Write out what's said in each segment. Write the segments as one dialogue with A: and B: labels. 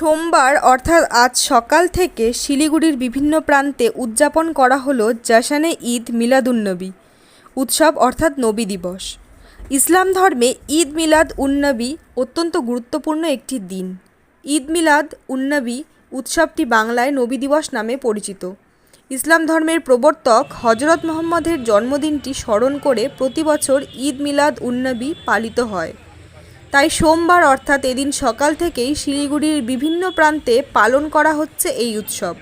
A: সোমবার, অর্থাৎ আজ সকাল থেকে শিলিগুড়ির বিভিন্ন প্রান্তে উদযাপন করা হলো জাসানে ঈদ মিলাদুন্নবী উৎসব, অর্থাৎ নবী দিবস। ইসলাম ধর্মে ঈদ মিলাদ উন্নবী অত্যন্ত গুরুত্বপূর্ণ একটি দিন। ঈদ মিলাদ উন্নবী উৎসবটি বাংলায় নবী দিবস নামে পরিচিত। ইসলাম ধর্মের প্রবর্তক হজরত মোহাম্মদের জন্মদিনটি স্মরণ করে প্রতি বছর ঈদ মিলাদ উন্নবী পালিত হয়। তাই সোমবার অর্থাৎ এদিন সকাল থেকেই শিলিগুড়ির বিভিন্ন প্রান্তে পালন করা হচ্ছে এই উৎসব।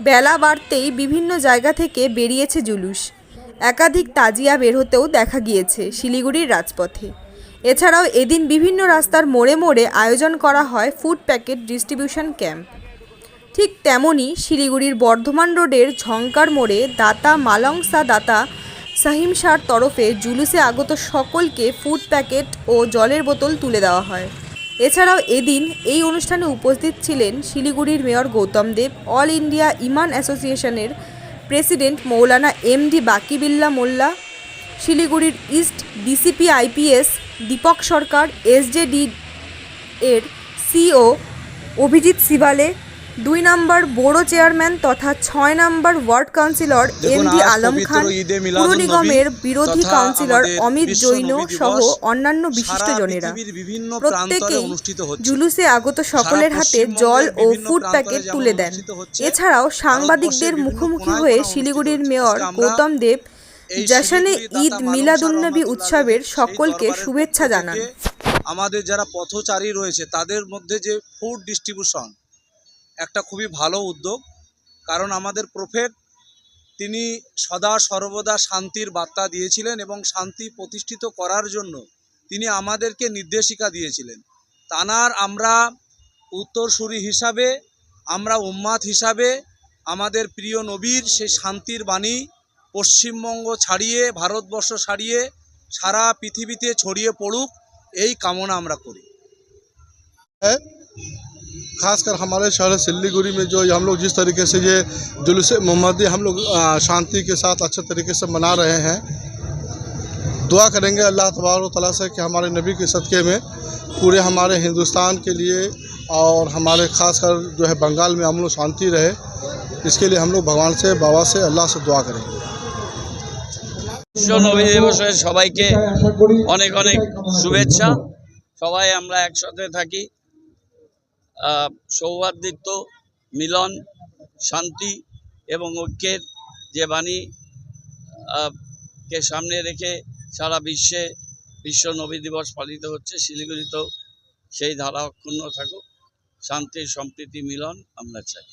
A: বেলা বাড়তেই বিভিন্ন জায়গা থেকে বেরিয়েছে জুলুস। একাধিক তাজিয়া বের হতেও দেখা গিয়েছে শিলিগুড়ির রাজপথে। এছাড়াও এদিন বিভিন্ন রাস্তার মোড়ে মোড়ে আয়োজন করা হয় ফুড প্যাকেট ডিস্ট্রিবিউশন ক্যাম্প। ঠিক তেমনই শিলিগুড়ির বর্ধমান রোডের ঝঙ্কার মোড়ে দাতা মালংসা দাতা সাহিমসার তরফে জুলুসে আগত সকলকে ফুড প্যাকেট ও জলের বোতল তুলে দেওয়া হয়। এছাড়াও এদিন এই অনুষ্ঠানে উপস্থিত ছিলেন শিলিগুড়ির mayor Gautam Deb, all India imam অ্যাসোসিয়েশনের president Maulana M D Bakibillah Molla, শিলিগুড়ির east DCP IPS Dipak Sarkar SJD এর সিও অভিজিৎ সিবালে দুই নম্বর বোর্ড চেয়ারম্যান তথা ছয়
B: number
A: ward
B: councillor
A: M
B: D
A: Alam
B: Khan
A: পুর নিগমের বিরোধী কাউন্সিলর অমিত জৈন সহ অন্যান্য বিশিষ্টজনেরা। প্রত্যেকেই জুলুসে আগত সকলের হাতে জল ও ফুড প্যাকেট তুলে দেন। এছাড়াও সাংবাদিকদের মুখোমুখি হয়ে শিলিগুড়ির মেয়র গৌতম দেব জাসানে ঈদ মিলাদুন্নবী উৎসবের সকলকে শুভেচ্ছা জানান।
B: আমাদের যারা পথচারী রয়েছে তাদের মধ্যে যে ফুড ডিস্ট্রিবিউশন একটা খুবই ভালো উদ্যোগ। কারণ আমাদের প্রফেট তিনি সদা সর্বদা শান্তির বার্তা দিয়েছিলেন এবং শান্তি প্রতিষ্ঠিত করার জন্য তিনি আমাদেরকে নির্দেশিকা দিয়েছিলেন। তানার আমরা উত্তরসূরি হিসাবে, আমরা উম্মাদ হিসাবে, আমাদের প্রিয় নবীর সেই শান্তির বাণী পশ্চিমবঙ্গ ছাড়িয়ে, ভারতবর্ষ ছাড়িয়ে, সারা পৃথিবীতে ছড়িয়ে পড়ুক, এই কামনা আমরা করি।
C: है खासकर हमारे शहर सिल्लीगुड़ी में जो हम लोग जिस तरीके से ये जुलूस मोहम्मदी हम लोग आ, शांति के साथ अच्छे तरीके से मना रहे हैं दुआ करेंगे अल्लाह तबारक तला से कि हमारे नबी के सदक़े में पूरे हमारे हिंदुस्तान के लिए और हमारे खासकर जो है बंगाल में अमन व शांति रहे इसके लिए हम लोग भगवान से बाबा से अल्लाह से दुआ करेंगे
D: বিশ্ব নবী দিবসে সবাইকে অনেক অনেক শুভেচ্ছা সবাই আমরা একসাথে থাকি আহ, সৌহার্দ্যিত্ব মিলন শান্তি এবং ঐক্যের যে বাণী কে সামনে রেখে সারা বিশ্বে বিশ্ব নবী দিবস পালিত হচ্ছে শিলিগুড়িতেও সেই ধারা অক্ষুণ্ণ থাকুক। শান্তি সম্প্রীতি মিলন আমরা চাই।